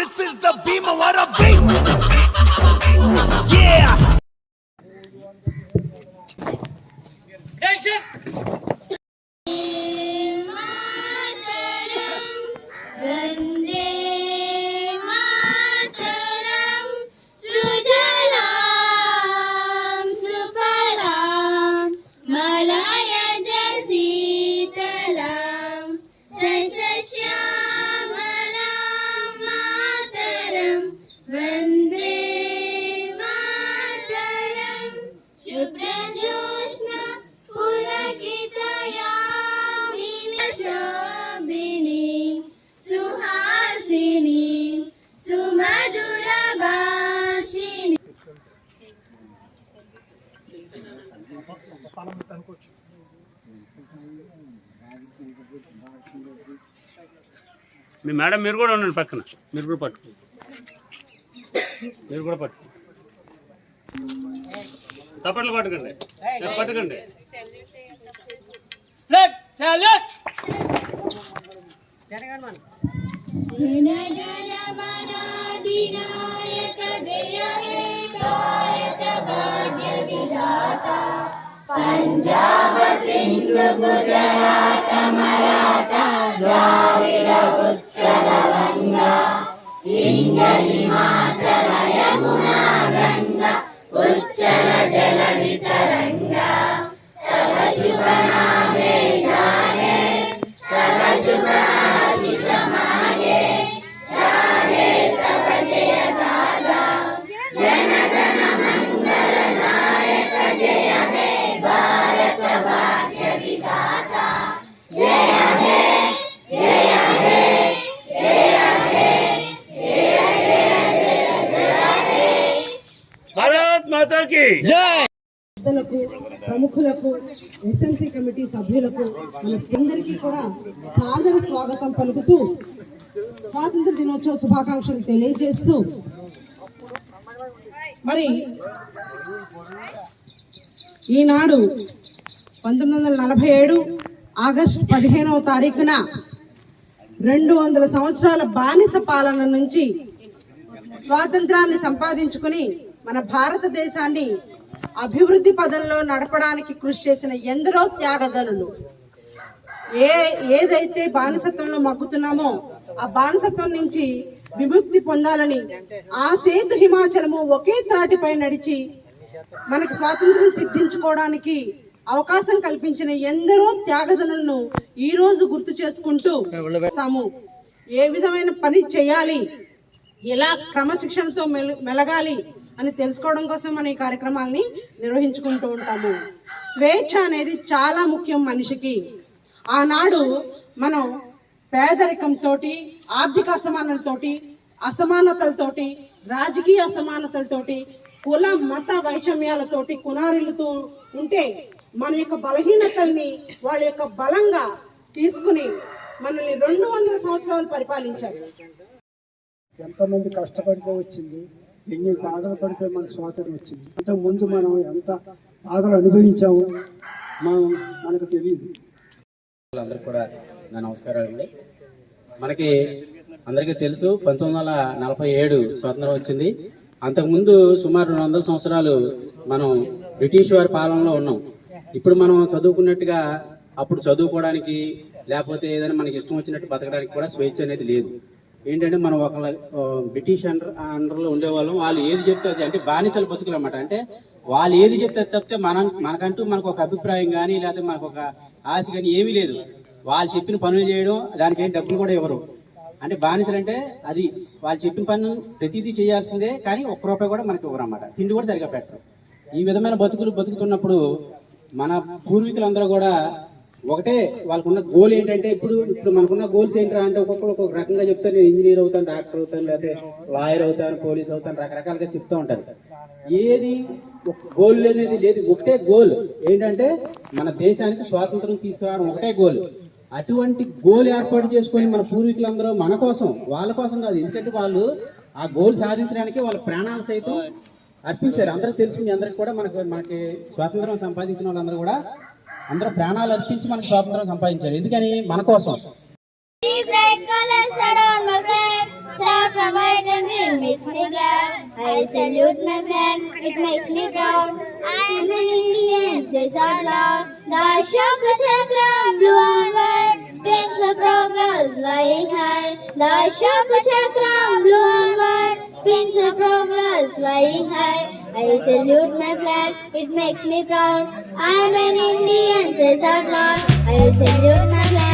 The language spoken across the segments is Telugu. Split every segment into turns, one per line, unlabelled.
This is the Bhimawara beat. Yeah.
वन्दे मातरं शुभ्रजोष्ण पुलकितयामिनी शोभिनी सुहासिनी सुमधुरभाषिणी
మీ మేడం మీరు కూడా ఉండండి పక్కన మీరు కూడా పట్టు మీరు కూడా పట్టు తప్పట్లు పట్టుకోండి. పట్టుకోండి
జనగణమనాధినాయక జయ హే పంజాబ సింధు గుజరాత మరాఠా ద్రావిడ ఉత్తర వంగా. వింధ్య హిమాచల యమునా గంగా ఉచ్చల జలధి తరంగా తవ
శుభనా మాతాకి
పెద్దలకు ప్రముఖులకు ఎస్ఎంసీ కమిటీ సభ్యులకు మన అందరికీ కూడా సాదర స్వాగతం పలుకుతూ స్వాతంత్ర దినోత్సవ శుభాకాంక్షలు తెలియజేస్తూ మరి ఈనాడు పంతొమ్మిది వందల నలభై ఏడు ఆగస్టు పదిహేనవ తారీఖున రెండు వందల సంవత్సరాల బానిస పాలన నుంచి స్వాతంత్రాన్ని సంపాదించుకుని మన భారతదేశాన్ని అభివృద్ధి పదంలో నడపడానికి కృషి చేసిన ఎందరో త్యాగదనులు ఏ ఏదైతే బానిసత్వంలో మగ్గుతున్నామో ఆ బానిసత్వం నుంచి విముక్తి పొందాలని ఆ సేతు హిమాచలము ఒకే త్రాటిపై నడిచి మనకి స్వాతంత్రం సిద్ధించుకోవడానికి అవకాశం కల్పించిన ఎందరో త్యాగదనులను ఈ రోజు గుర్తు చేసుకుంటూ తాము ఏ విధమైన పని చేయాలి? ఎలా క్రమశిక్షణతో మెలగాలి? అని తెలుసుకోవడం కోసం మన ఈ కార్యక్రమాల్ని నిర్వహించుకుంటూ ఉంటాము. స్వేచ్ఛ అనేది చాలా ముఖ్యం మనిషికి. ఆనాడు మనం పేదరికంతో ఆర్థిక అసమానతలతోటి అసమానతలతోటి రాజకీయ అసమానతలతోటి కుల మత వైషమ్యాలతోటి కునారిల్లుతూ ఉంటే మన యొక్క బలహీనతల్ని వాళ్ళ యొక్క బలంగా తీసుకుని మనల్ని రెండు వందల సంవత్సరాలు పరిపాలించారు.
ఎంతమంది కష్టపడితే వచ్చింది? ఎన్ని బాధలు పడితే మనకు స్వాతంత్రం వచ్చింది. అంతకు ముందు మనం ఎంత బాధలు అనుభవించాము మనం మనకు తెలియదు.
అందరికి కూడా నా నమస్కారాలు అండి. మనకి అందరికీ తెలుసు పంతొమ్మిది వందల నలభై ఏడు స్వాతంత్రం వచ్చింది. అంతకుముందు సుమారు రెండు వందల సంవత్సరాలు మనం బ్రిటిష్ వారి పాలనలో ఉన్నాం. ఇప్పుడు మనం చదువుకున్నట్టుగా అప్పుడు చదువుకోవడానికి లేకపోతే ఏదైనా మనకి ఇష్టం వచ్చినట్టు బతకడానికి కూడా స్వేచ్ఛ అనేది లేదు. ఏంటంటే మనం ఒక బ్రిటిష్ అండర్ అండర్లో ఉండేవాళ్ళం. వాళ్ళు ఏది చెప్తే అది అంటే బానిసలు బతుకులు అనమాట అంటే వాళ్ళు ఏది చెప్తే తప్పితే మనం మనకంటూ మనకు ఒక అభిప్రాయం కానీ లేకపోతే మనకు ఒక ఆశ కానీ ఏమీ లేదు. వాళ్ళు చెప్పిన పనులు చేయడం దానికి ఏం డబ్బులు కూడా ఇవ్వరు. అంటే బానిసలు అంటే అది వాళ్ళు చెప్పిన పనులు ప్రతిదీ చేయాల్సిందే కానీ ఒక్క రూపాయి కూడా మనకి ఇవ్వరు అన్నమాట తిండి కూడా సరిగా పెట్టరు. ఈ విధమైన బతుకులు బతుకుతున్నప్పుడు మన పూర్వీకులందరూ కూడా ఒకటే వాళ్ళకున్న గోల్ ఏంటంటే ఇప్పుడు ఇప్పుడు మనకున్న గోల్స్ ఏంటంటే అంటే ఒక్కొక్కరు ఒక్కొక్క రకంగా చెప్తారు. నేను ఇంజనీర్ అవుతాను డాక్టర్ అవుతాను లేకపోతే లాయర్ అవుతాను పోలీస్ అవుతాను రకరకాలుగా చెప్తూ ఉంటారు. ఏది గోల్ అనేది లేదు. ఒకటే గోల్ ఏంటంటే మన దేశానికి స్వాతంత్రం తీసుకురావడం ఒకటే గోల్ అటువంటి గోల్ ఏర్పాటు చేసుకొని మన పూర్వీకులందరూ మన కోసం వాళ్ళ కోసం కాదు. ఎందుకంటే వాళ్ళు ఆ గోల్ సాధించడానికి వాళ్ళ ప్రాణాలు సైతం అర్పించారు. అందరికి తెలుసు మీ అందరికి కూడా మనకు మనకి స్వాతంత్రం సంపాదించిన వాళ్ళందరూ కూడా అందరూ ప్రాణాలు అర్పించి మనకు స్వాతంత్రం సంపాదించారు ఎందుకని మన కోసం.
I salute my flag, it makes me proud. I am an Indian, says out loud. The Ashoka Chakra blew onward, speaks for progress flying high. The Ashoka Chakra blew onward, speaks for progress flying high. I salute my flag, it makes me proud. I am an Indian, says out loud. I salute my flag,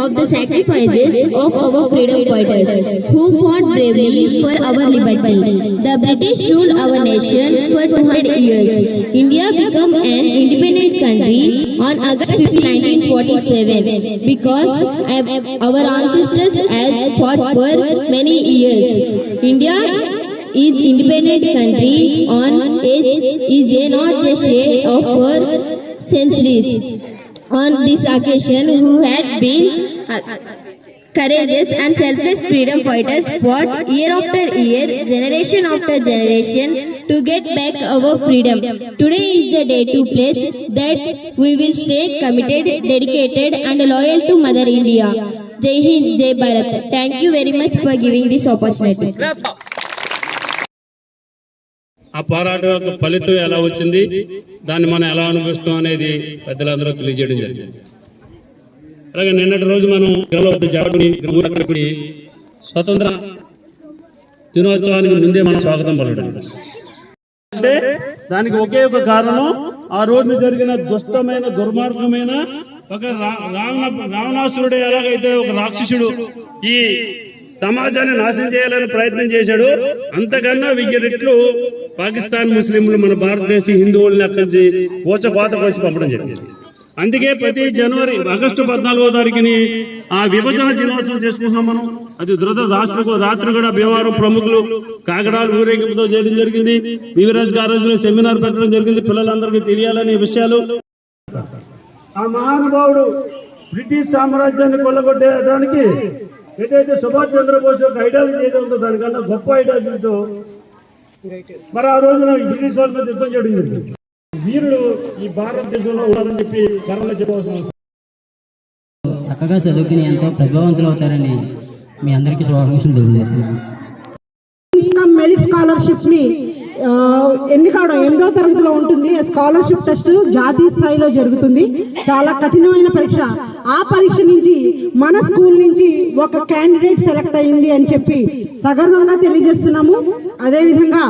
of the sacrifices of our freedom fighters who fought bravely for our liberty. The British ruled our nation for 200 years. India became an independent country on August 5, 1947 because our ancestors has fought for many years. India is independent country on is, is a not just of for centuries on this occasion who had been uh, courageous and selfless freedom fighters fought year after year, generation after generation to get back our freedom. Today is the day to pledge that we will stay committed, dedicated and loyal to Mother India. Jai Hind, Jai Bharat. Thank you very much for giving this opportunity.
ఆ పోరాటం యొక్క ఫలితం ఎలా వచ్చింది దాన్ని మనం ఎలా అనుభవిస్తాం అనేది పెద్దలందరూ తెలియజేయడం జరిగింది. అలాగే నిన్నటి రోజు మనం జాబుని స్వతంత్ర దినోత్సవానికి ముందే మనం స్వాగతం పలకడం అంటే దానికి ఒకే ఒక కారణం ఆ రోజు జరిగిన దుష్టమైన దుర్మార్గమైన ఒక రా- రావణ రావణాసురుడు ఎలాగైతే ఒక రాక్షసుడు ఈ సమాజాన్ని నాశనం చేయాలని ప్రయత్నం చేశాడు. అంతకన్నా వెయ్యి రెట్లు పాకిస్తాన్ ముస్లింలు మన భారతదేశ హిందువుల్ని అక్కడి నుంచి ఊచకోత కోసి పంపడం జరిగింది. అందుకే ప్రతి జనవరి ఆగస్టు పద్నాలుగో తారీఖుని ఆ విభజన దినోత్సవం చేసుకుంటున్నాం మనం. అది దురద రాష్ట్ర రాత్రి కూడా భీమవరం ప్రముఖులు కాగడాలు ఊరేగింపుతో చేయడం జరిగింది. వివిరాజ్ గారు సెమినార్ పెట్టడం జరిగింది. పిల్లలందరికీ తెలియాలనే విషయాలు. ఆ మహానుభావుడు బ్రిటిష్ సామ్రాజ్యాన్ని కొల్లగొట్టేయడానికి ఏదైతే సుభాష్ చంద్రబోస్ యొక్క ఐడియాలజీ ఏదో ఉందో దానికన్నా గొప్ప ఐడియాలజీతో మరి ఆ రోజున బ్రిటిష్ వాళ్ళ మీద యుద్ధం చేయడం జరిగింది. వీరులు ఈ భారతదేశంలో ఉన్నారని చెప్పి గర్వంగా చెప్పవలసిన
చక్కగా చదువుకుని ఎంతో ప్రతిభావంతులు అవుతారని మీ అందరికీ శుభాకాంక్షలు తెలియజేస్తున్నాను.
మెరిట్ స్కాలర్షిప్ ని ఎనిమిదో తరగతిలో ఉంటుంది. స్కాలర్షిప్ టెస్ట్ జాతీయ స్థాయిలో జరుగుతుంది. చాలా కఠినమైన పరీక్ష. ఆ పరీక్ష నుంచి మన స్కూల్ నుంచి ఒక క్యాండిడేట్ సెలెక్ట్ అయింది అని చెప్పి సగర్వంగా తెలియజేస్తున్నాము. అదేవిధంగా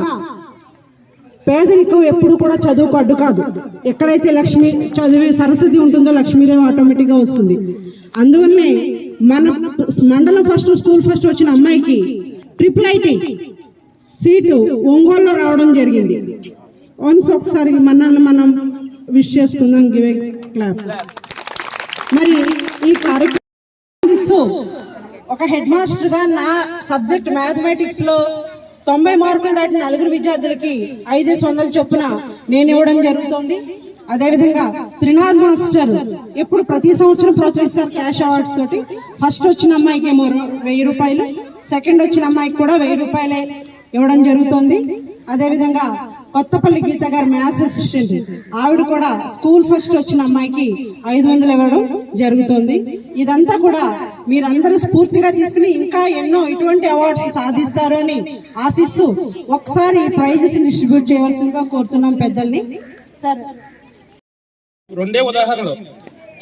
పేదరికం ఎప్పుడు కూడా చదువుకు అడ్డు కాదు. ఎక్కడైతే లక్ష్మి చదివి సరస్వతి ఉంటుందో లక్ష్మీదేవి ఆటోమేటిక్గా వస్తుంది. అందువల్లనే మన మండలం ఫస్ట్ స్కూల్ ఫస్ట్ వచ్చిన అమ్మాయికి ట్రిపుల్ ఐటీ సీటు ఒంగోలులో రావడం జరిగింది. వన్స్ ఒకసారి మనల్ని మనం విష్ చేసుకుందాం గివే క్లాప్ మరి ఈ కార్యక్రమం ఒక హెడ్ మాస్టర్గా నా సబ్జెక్ట్ మ్యాథమెటిక్స్లో తొంభై మార్కులు దాటిన నలుగురు విద్యార్థులకి ఐదేసి వందల చొప్పున నేను ఇవ్వడం జరుగుతోంది. అదేవిధంగా త్రినాథ్ మాస్టర్ ఎప్పుడు ప్రతి సంవత్సరం ప్రోత్సహిస్తారు క్యాష్ అవార్డ్స్ తోటి. ఫస్ట్ వచ్చిన అమ్మాయికి ఏమో వెయ్యి రూపాయలు. సెకండ్ వచ్చిన అమ్మాయికి కూడా వెయ్యి రూపాయలే. ఇవ్వడం జరుగుతోంది. అదేవిధంగా కొత్తపల్లి గీత గారు మ్యాథ్స్ అసిస్టెంట్ ఆవిడ కూడా స్కూల్ ఫస్ట్ వచ్చిన అమ్మాయికి ఐదు వందలు ఇవ్వడం జరుగుతోంది. ఇదంతా కూడా మీరందరూ స్ఫూర్తిగా తీసుకుని ఇంకా ఎన్నో ఇటువంటి అవార్డ్స్ సాధిస్తారు అని ఆశిస్తూ ఒకసారి ప్రైజెస్ డిస్ట్రిబ్యూట్ చేయవలసిందిగా కోరుతున్నాం పెద్దల్ని. సార్.
రెండే ఉదాహరణలు.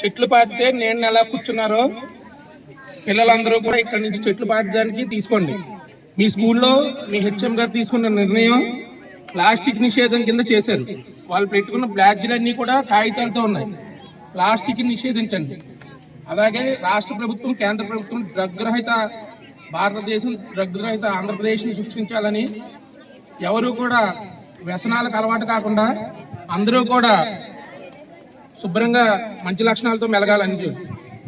చెట్లు పాతితే నేను ఎలా కూర్చున్నారో పిల్లలందరూ కూడా ఇక్కడ నుంచి చెట్లు పాతడానికి తీసుకోండి. మీ స్కూల్లో మీ హెచ్ఎం గారు తీసుకున్న నిర్ణయం ప్లాస్టిక్ నిషేధం కింద చేశారు. వాళ్ళు పెట్టుకున్న బ్యాడ్జ్లన్నీ కూడా కాగితాలతో ఉన్నాయి. ప్లాస్టిక్ నిషేధించండి. అలాగే రాష్ట్ర ప్రభుత్వం కేంద్ర ప్రభుత్వం డ్రగ్ రహిత భారతదేశం డ్రగ్ రహిత ఆంధ్రప్రదేశ్ని సృష్టించాలని ఎవరు కూడా వ్యసనాలకు అలవాటు కాకుండా అందరూ కూడా శుభ్రంగా మంచి లక్షణాలతో మెలగాలని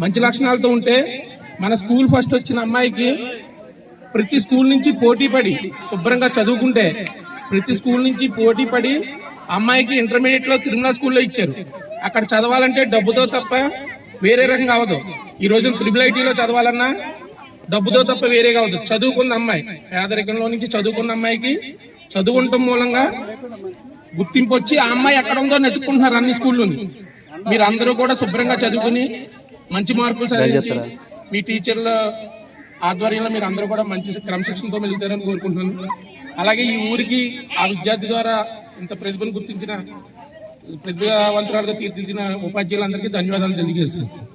మంచి లక్షణాలతో ఉంటే మన స్కూల్ ఫస్ట్ వచ్చిన అమ్మాయికి ప్రతి స్కూల్ నుంచి పోటీ పడి శుభ్రంగా చదువుకుంటే ప్రతి స్కూల్ నుంచి పోటీ పడి అమ్మాయికి ఇంటర్మీడియట్లో తిరుమల స్కూల్లో ఇచ్చారు. అక్కడ చదవాలంటే డబ్బుతో తప్ప వేరే రకంగా అవదు ఈ రోజు త్రిబుల్ ఐటీలో చదవాలన్నా డబ్బుతో తప్ప వేరేగా అవదు చదువుకున్న అమ్మాయి పేదరికంలో నుంచి చదువుకున్న అమ్మాయికి చదువుకుంటం మూలంగా గుర్తింపు వచ్చి ఆ అమ్మాయి ఎక్కడ ఉందో నెతుక్కుంటున్నారు అన్ని స్కూల్లోని మీరు అందరూ కూడా శుభ్రంగా చదువుకుని మంచి మార్కులు సాధించి మీ టీచర్ల ఆధ్వర్యంలో మీరు అందరూ కూడా మంచి క్రమశిక్షణతో వెళ్తారని కోరుకుంటున్నాను. అలాగే ఈ ఊరికి ఆ విద్యార్థి ద్వారా ఇంత ప్రతిభను గుర్తించిన ప్రతిభావంతురాలుగా తీర్చిదిద్దిన ఉపాధ్యాయులందరికీ ధన్యవాదాలు తెలియజేస్తున్నాను.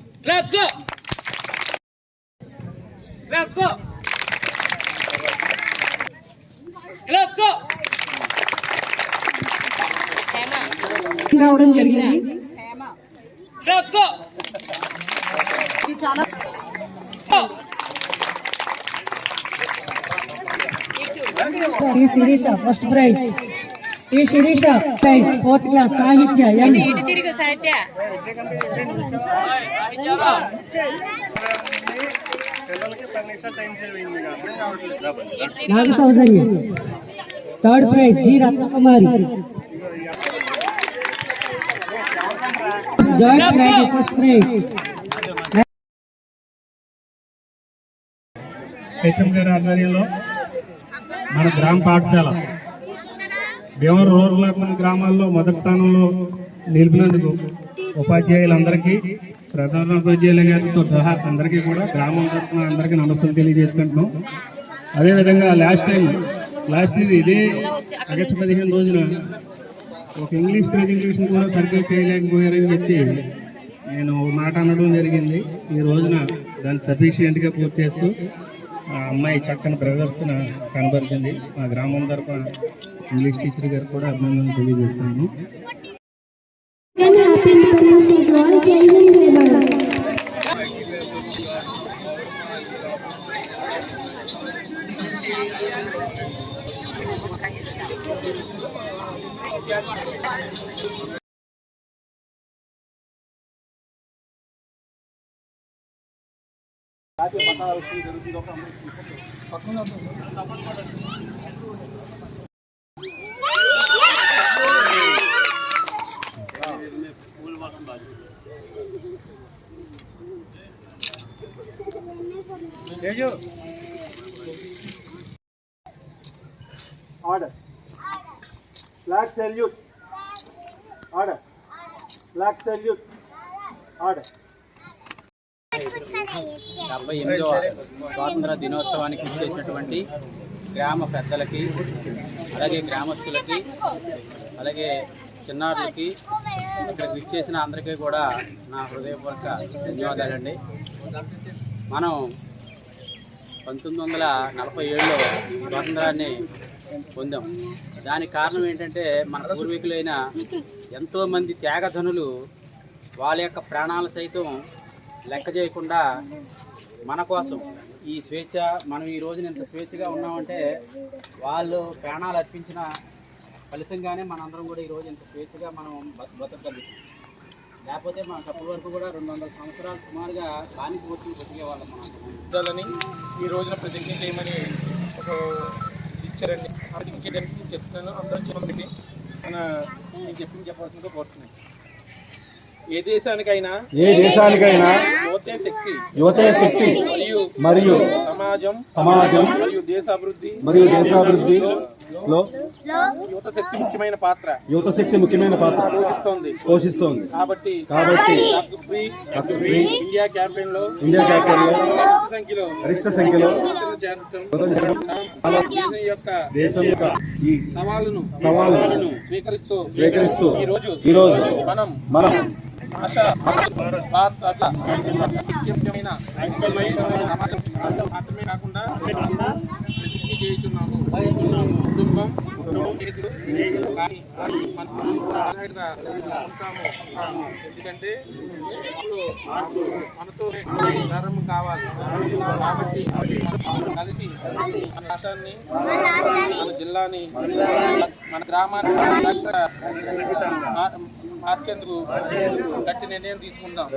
రావడం జరిగింది. చాలా
ఈ శిరీష ఫస్ట్ ప్రైజ్ ఈ Sirisha prize fourth class Sahithya M Naga Soujanya third prize G Ratnakumari joint prize first prize
HM గారి ఆధ్వర్యంలో మన గ్రామ పాఠశాల. భీమవరం రూరల్ అర్బన్ గ్రామాల్లో మొదటి స్థానంలో నిలిపినందుకు ఉపాధ్యాయులందరికీ ప్రధాన ఉపాధ్యాయుల గారితో సహా అందరికీ కూడా గ్రామం తరఫున అందరికీ నమస్కారం తెలియజేసుకుంటున్నాం. అదేవిధంగా లాస్ట్ టైం లాస్ట్ ఇయర్ ఇదే ఆగస్టు పదిహేను రోజున ఒక ఇంగ్లీష్ ప్రెజెంటేషన్ కూడా సరిగ్గా చేయలేకపోయారని చెప్పి నేను ఒక మాట అనడం జరిగింది. ఈ రోజున దాన్ని సఫిషియెంట్గా పూర్తి చేస్తూ ఆ అమ్మాయి చక్కని ప్రదర్శన కనబరిచింది. మా గ్రామం తరఫున ఇంగ్లీష్ టీచర్ గారు కూడా అభినందనలు తెలియజేస్తున్నాను.
order flag salute order flag salute order
డెబ్బై ఎనిమిదవ స్వాతంత్ర దినోత్సవానికి చేసినటువంటి గ్రామ పెద్దలకి అలాగే గ్రామస్తులకి అలాగే చిన్నారులకి ఇక్కడ విచ్చేసిన అందరికీ కూడా నా హృదయపూర్వక ధన్యవాదాలండి. మనం పంతొమ్మిది వందల నలభై ఏడులో స్వాతంత్రాన్ని పొందాం. దానికి కారణం ఏంటంటే మన పూర్వీకులైన ఎంతోమంది త్యాగధనులు వాళ్ళ యొక్క ప్రాణాలు సైతం లెక్క చేయకుండా మన కోసం ఈ స్వేచ్ఛ మనం ఈ రోజున ఇంత స్వేచ్ఛగా ఉన్నామంటే వాళ్ళు ప్రాణాలు అర్పించిన ఫలితంగానే మనందరం కూడా ఈ రోజు ఇంత స్వేచ్ఛగా మనం బత- బతకగలుగుతాం. లేకపోతే మనం అప్పటి వరకు కూడా రెండు వందల సంవత్సరాలు సుమారుగా బానిస వచ్చి బతికేవాళ్ళం మనం.
ఉండాలని ఈ రోజున ప్రతిజ్ఞ చేయమని ఒక ఇచ్చారండి. అది చెప్తున్నాను. అందరూ చెప్పండి. మన నేను చెప్పింది చెప్పవలసిందిగా కోరుతున్నాను. ఏ దేశానికైనా
ఏ దేశానికైనా
యువతే శక్తి
యువతే శక్తి
మరియు
మరియు
సమాజం
సమాజం
మరియు దేశాభివృద్ధి
మరియు దేశాభివృద్ధిలో
యువత శక్తి ముఖ్యమైన పాత్ర
యువత శక్తి ముఖ్యమైన పాత్ర
పోషిస్తోంది.
పోషిస్తోంది.
కాబట్టి
కాబట్టి
ఇండియా క్యాంపెయిన్లో
ఇండియా క్యాపిటల్లో
గరిష్ట సంఖ్యలో
గరిష్ట సంఖ్యలో
యొక్క
దేశం యొక్క ఈ
సవాలును
సవాలును
స్వీకరిస్తూ
స్వీకరిస్తూ
ఈ రోజు
ఈ రోజు
మనం
మనం
భాష భారత అట్లా ముఖ్యమైన మాత్రమే కాకుండా ప్రతిజ్ఞ కుటుంబం ఎందుకంటే ఇప్పుడు మనతో ధర్మం కావాలి కాబట్టి కలిసి మన రాష్ట్రాన్ని మన జిల్లాని మన గ్రామాన్ని మార్చేందుకు గట్టి నిర్ణయం తీసుకుందాం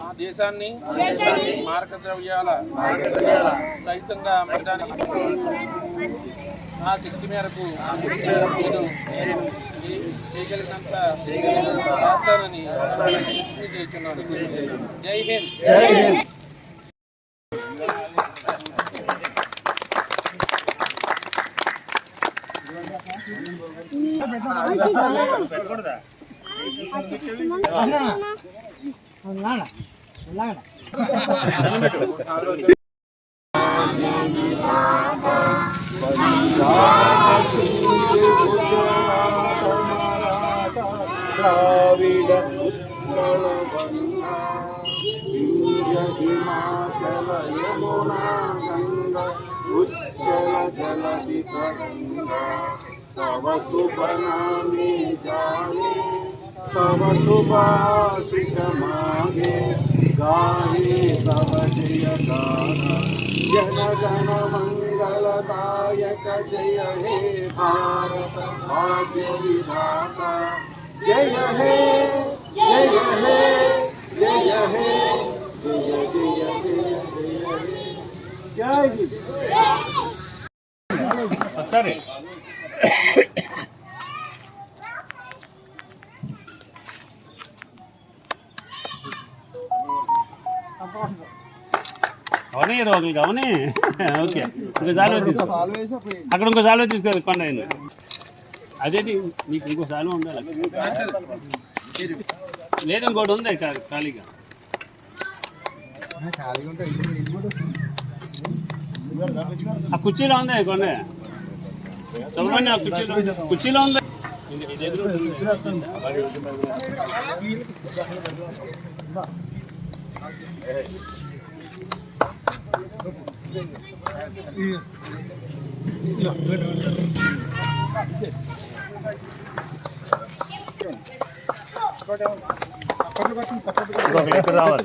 ఆ దేశాన్ని మార్గద్రవ్యాల రహితంగా అమ్మడానికి ఆ శక్తి మేరకు నేను చే- చేయగలిగినంత చేస్తానని చేస్తున్నాను. జై హింద్.
ద్రావిడ జలధి తరంగ తవ శుభ నామే జాయే తవ శుభాశిష మాగే గాయే. తవ జయ గాన జన గణ మంగళదాయక జయ హే భారత. భాగ్య విధాత. జయ హే జయ హే జయ హే. జయ జయ జయ జయ. హే జై హింద్.
సరే. అవనే ఒకరికి అవనే. ఓకే. ఇంకో సాల్వ తీసుకో. అక్కడ ఇంకో సాల్వ తీసుకో కొండ ఆయన అదేంటి నీకు ఇంకో సాల్వ ఉండాలి? లేదు ఇంకోటి ఉంది ఖాళీగా. ఆ కుర్చీలో ఉంది కొండ కుర్చీలో కుర్చీలో ఉంది నీ దగ్గర ఉంటుంది. ఇంకొకరు ఇక్కడ రావాలి